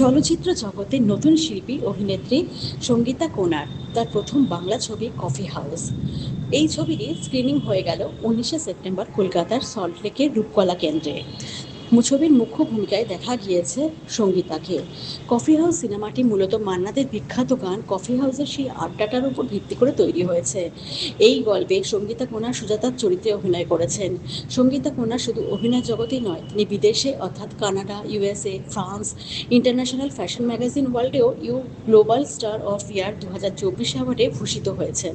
চলচ্চিত্র জগতের নতুন শিল্পী, অভিনেত্রী সঙ্গীতা কোনার তার প্রথম বাংলা ছবি কফি হাউস। এই ছবিটি স্ক্রিনিং হয়ে গেল উনিশে সেপ্টেম্বর কলকাতার সল্টলেকের রূপকলা কেন্দ্রে। ছবির মুখ্য ভূমিকায় দেখা গিয়েছে সঙ্গীতাকে। কফি হাউস সিনেমাটি মূলত মান্নাদের বিখ্যাত গান কফি হাউসের সেই আড্ডাটার উপর ভিত্তি করে তৈরি হয়েছে। এই গল্পে সঙ্গীতা কোনার সুজাতার চরিত্রে অভিনয় করেছেন। সঙ্গীতা কোনা শুধু অভিনয় জগতেই নয়, তিনি বিদেশে, অর্থাৎ Canada USA France, international fashion magazine ওয়ার্ল্ডেও U global star of year দু হাজার চব্বিশ অ্যাওয়ার্ডে ভূষিত হয়েছেন।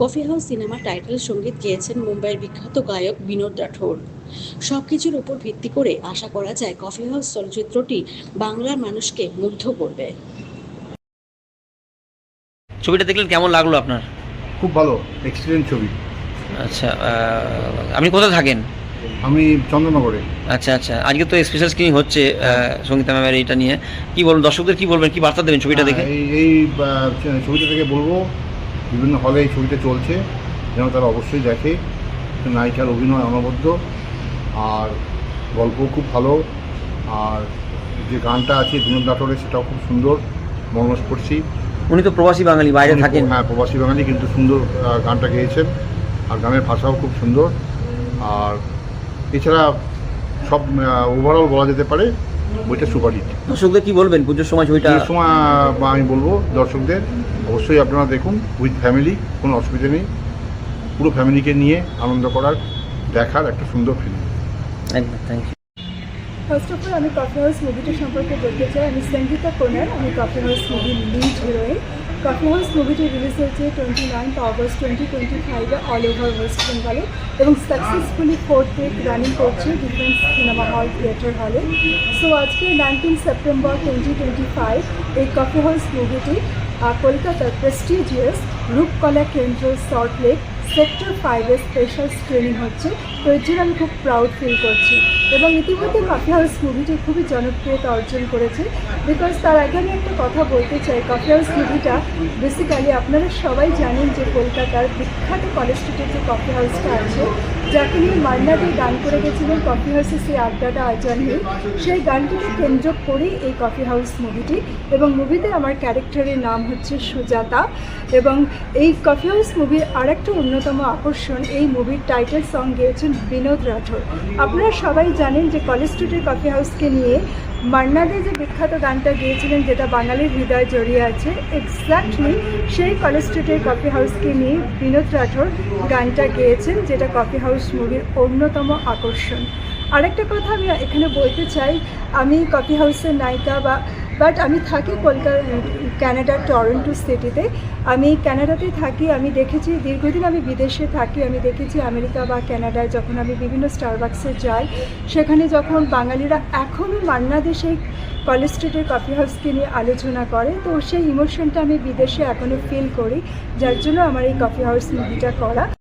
কফি হাউস সিনেমা টাইটেল সংগীত গেয়েছেন মুম্বাইয়ের বিখ্যাত গায়ক বিনোদ রাঠোর। সব কিছুর উপর ভিত্তি করে আশা করা যায় কফি হাউস চলচ্চিত্রটি বাংলার মানুষকে মুগ্ধ করবে। ছবিটা দেখলেন কেমন লাগল আপনার? খুব ভালো এক্সিলেন্ট ছবি। আচ্ছা আপনি কোথায় থাকেন? আমি চন্দ্রনগরে। আচ্ছা আচ্ছা আজকে তো স্পেশাল স্ক্রিনিং হচ্ছে আহ, সঙ্গীতা ম্যামের এটা নিয়ে। কি বলবেন দর্শকদের কি বলবেন কি বার্তা দেবেন ছবিটা দেখে? হ্যাঁ, এই এই ছবিটা থেকে বলব বিভিন্ন হলে এই ছবিটা চলছে যেন তারা অবশ্যই দেখে। নায়িকার অভিনয় অনবদ্য। আর গল্প খুব ভালো। আর যে গানটা আছে বিনোদ নাটোরের সেটাও খুব সুন্দর। মর্মস্পর্শী উনি তো প্রবাসী বাঙালি বাইরে থাকেন। হ্যাঁ প্রবাসী বাঙালি কিন্তু সুন্দর গানটা গেয়েছেন। আর গানের ভাষাও খুব সুন্দর। আর এছাড়া সব ওভারঅল বলা যেতে পারে বইটা সুপারহিট। দর্শকদের কি বলবেন? পুজোর সময় ছবিটা সময় আমি বলব দর্শকদের অবশ্যই আপনারা দেখুন উইথ ফ্যামিলি কোনো অসুবিধা নেই। পুরো ফ্যামিলিকে নিয়ে আনন্দ করার দেখার একটা সুন্দর ফিল্ম ফার্স্ট অফ অল আমি কফি হাউস মুভিটা সম্পর্কে বলতে চাই। আমি সঙ্গীতা কোনার, আমি কফি হাউস মুভির লিড হিরোইন কফি হাউস মুভিটি রিলিজ হয়েছে twenty ninth August twenty twenty ফাইভে অল ওভার ওয়েস্ট বেঙ্গলে এবং সাকসেসফুলি ফোর্থ উইক রানিং করছে ডিফারেন্ট সিনেমা হল থিয়েটার হলে সো আজকে nineteen September twenty twenty five এই কফি হাউস মুভিটি কলকাতার prestigious Rupkala Kendra salt lake sector ফাইভের স্পেশাল স্ক্রিনিং হচ্ছে। তো এর জন্য আমি খুব প্রাউড ফিল করছি। এবং ইতিমধ্যে কফি হাউস মুভিটি খুবই জনপ্রিয়তা অর্জন করেছে। বিকজ তার আগে আমি একটা কথা বলতে চাই। কফি হাউস মুভিটা বেসিক্যালি আপনারা সবাই জানেন যে কলকাতার বিখ্যাত কলেজ স্ট্রিটের যে কফি হাউসটা আছে যাকে নিয়ে মান্নাদি গান করে গেছিলেন কফি হাউসে সেই আড্ডাটা আজানি সেই গানটিকে কেন্দ্র করেই এই কফি হাউস মুভিটি এবং মুভিতে আমার ক্যারেক্টারের নাম হচ্ছে সুজাতা এবং এই কফি হাউস মুভির আরেকটা অন্যতম আকর্ষণ, এই মুভির টাইটেল সং গেয়েছেন বিনোদ রাঠোর আপনারা সবাই জানেন যে কলেজ স্ট্রিটের কফি হাউসকে নিয়ে মান্নাদে যে বিখ্যাত গানটা গিয়েছিলেন, যেটা বাঙালির হৃদয় জড়িয়ে আছে এক্স্যাক্টলি সেই কলেজ স্ট্রিটের কফি হাউসকে নিয়ে বিনোদ রাঠোর গানটা গেয়েছেন, যেটা কফি হাউস মুভির অন্যতম আকর্ষণ। আরেকটা কথা আমি এখানে বলতে চাই, আমি কফি হাউসের নায়িকা বা বাট আমি থাকি কলকাতা ক্যানাডার টরন্টো সিটিতে। আমি ক্যানাডাতে থাকি, আমি দেখেছি, দীর্ঘদিন আমি বিদেশে থাকি, আমি দেখেছি আমেরিকা বা ক্যানাডায় যখন আমি বিভিন্ন স্টারবাক্সে যাই, সেখানে যখন বাঙালিরা এখনও মান্নাদে সেই কলেজ স্ট্রিটের কফি হাউসকে নিয়ে আলোচনা করে, তো সেই ইমোশনটা আমি বিদেশে এখনও ফিল করি, যার জন্য আমার এই কফি হাউস মুভিটা করা।